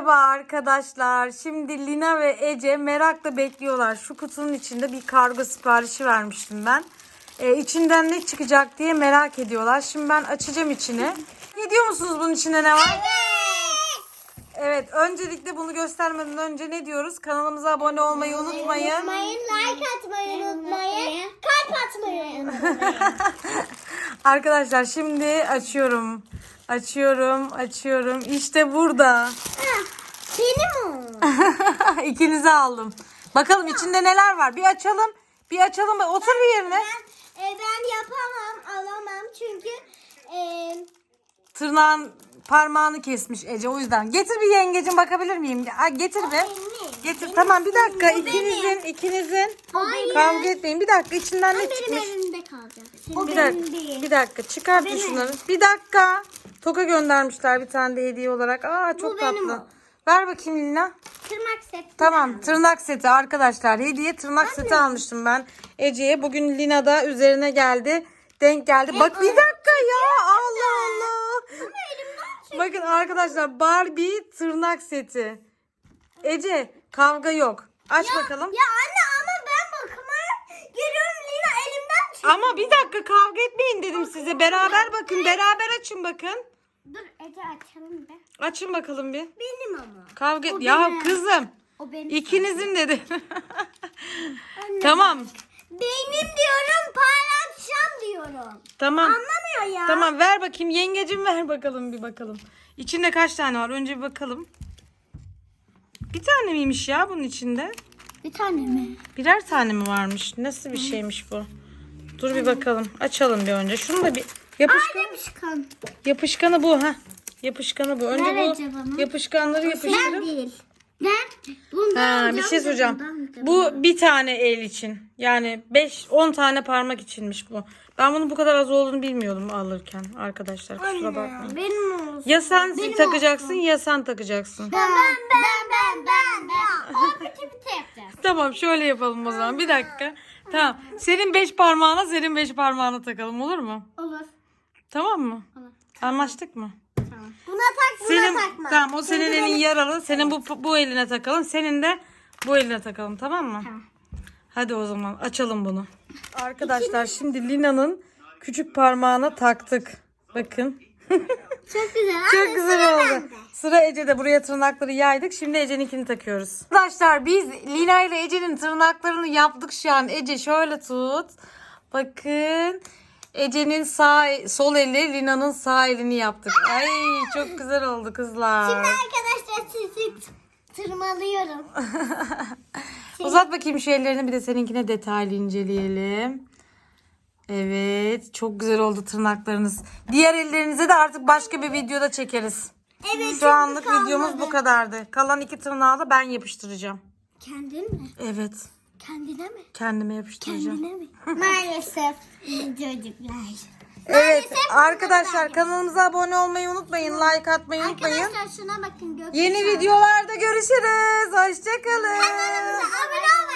Merhaba arkadaşlar. Şimdi Lina ve Ece merakla bekliyorlar. Şu kutunun içinde bir kargo siparişi vermiştim ben. Ee, içinden ne çıkacak diye merak ediyorlar. Şimdi ben açacağım içini. Gidiyor musunuz bunun içinde ne var? Evet. Öncelikle bunu göstermeden önce ne diyoruz? Kanalımıza abone olmayı unutmayın. Unutmayın, like atmayı unutmayın, kalp atmayı unutmayın. Arkadaşlar şimdi açıyorum. Açıyorum, açıyorum. İşte burada. Benim o. İkinizi aldım. Bakalım içinde neler var. Bir açalım. Bir açalım. Otur bir yerine. Ben, e, ben yapamam, alamam çünkü e, Tırnağın parmağını kesmiş Ece o yüzden. Getir bir yengecim bakabilir miyim? Aa, getir bir. benim. Getir. Tamam bir dakika. Benim. İkinizin, ikinizin. Hayır. Kavga etmeyin. Bir dakika içinden ne benim çıkmış? elimde kalacak. Bir O benim dakika. değil. Bir dakika. Çıkart benim. şunları. Bir dakika. Toka göndermişler bir tane de hediye olarak. Aa çok benim tatlı. o. Ver bakayım Lina. Tırnak seti. Tamam tırnak seti arkadaşlar. Hediye tırnak seti almıştım ben Ece'ye. Bugün Lina da üzerine geldi. Denk geldi. Bak bir dakika ya. Allah Allah. Bakın arkadaşlar Barbie tırnak seti. Ece kavga yok. Aç bakalım. Ya anne ama ben bakmaya giriyorum Lina elimden çıktı. Ama bir dakika kavga etmeyin dedim size. Beraber bakın. Beraber açın bakın. Dur Ece açalım be. Açın bakalım bir. Benim ama. Kavga et. O Ya benim. kızım. O benim. ikinizin dedi. Tamam. Benim diyorum paylaşacağım diyorum. Tamam. Anlamıyor ya. Tamam ver bakayım yengecim ver bakalım bir bakalım. İçinde kaç tane var önce bir bakalım. Bir tane miymiş ya bunun içinde? Bir tane mi? Birer tane mi varmış? Nasıl bir şeymiş bu? Dur bir bakalım. Açalım bir önce. Şunu da bir yapışkan çıkan? yapışkanı bu ha. Yapışkanı bu. Önce Ver bu yapışkanları Ben yapıştırıp değil. Ben bundan Ha, bir şey soracağım. Bu bir tane el için. Yani 5 10 tane parmak içinmiş bu. Ben bunun bu kadar az olduğunu bilmiyordum alırken arkadaşlar. Kusura bakmayın. Benim olsun. Ya sen Benim takacaksın ya sen takacaksın. Ben ben ben ben ben. O piti piti. Tamam şöyle yapalım o zaman. Bir dakika. Tamam. Senin 5 parmağına senin 5 parmağına takalım olur mu? Olur. Tamam mı? Olur. Anlaştık mı? Tamam. Buna tak buna Senin takma. tamam o senin elin yaralı. Senin bu bu eline takalım. Senin de bu eline takalım tamam mı? Tamam. Hadi o zaman açalım bunu. Arkadaşlar şimdi Lina'nın küçük parmağına taktık. Bakın. Çok güzel. Çok Anne, güzel sıra oldu. bende. Sıra Ece'de. Buraya tırnakları yaydık. Şimdi Ece'ninkini takıyoruz. Arkadaşlar biz Lina ile Ece'nin tırnaklarını yaptık şu an. Ece şöyle tut. Bakın. Ece'nin sağ sol eli Lina'nın sağ elini yaptık. Ay çok güzel oldu kızlar. Şimdi arkadaşlar sizi tırmalıyorum. Uzat bakayım şu ellerini bir de seninkine detaylı inceleyelim. Evet çok güzel oldu tırnaklarınız. Diğer ellerinize de artık başka bir videoda çekeriz. Evet. Şu anlık kalmadı. videomuz bu kadardı. Kalan iki tırnağı da ben yapıştıracağım. Kendin mi? Evet Kendine mi? kendime yapıştıracağım. Kendine mi? Maalesef. Çocuklar. Evet arkadaşlar kanalımıza abone olmayı unutmayın. Like atmayı unutmayın. Arkadaşlar şuna bakın. gökyüzü. Yeni videolarda görüşürüz. Hoşçakalın. Kanalımıza abone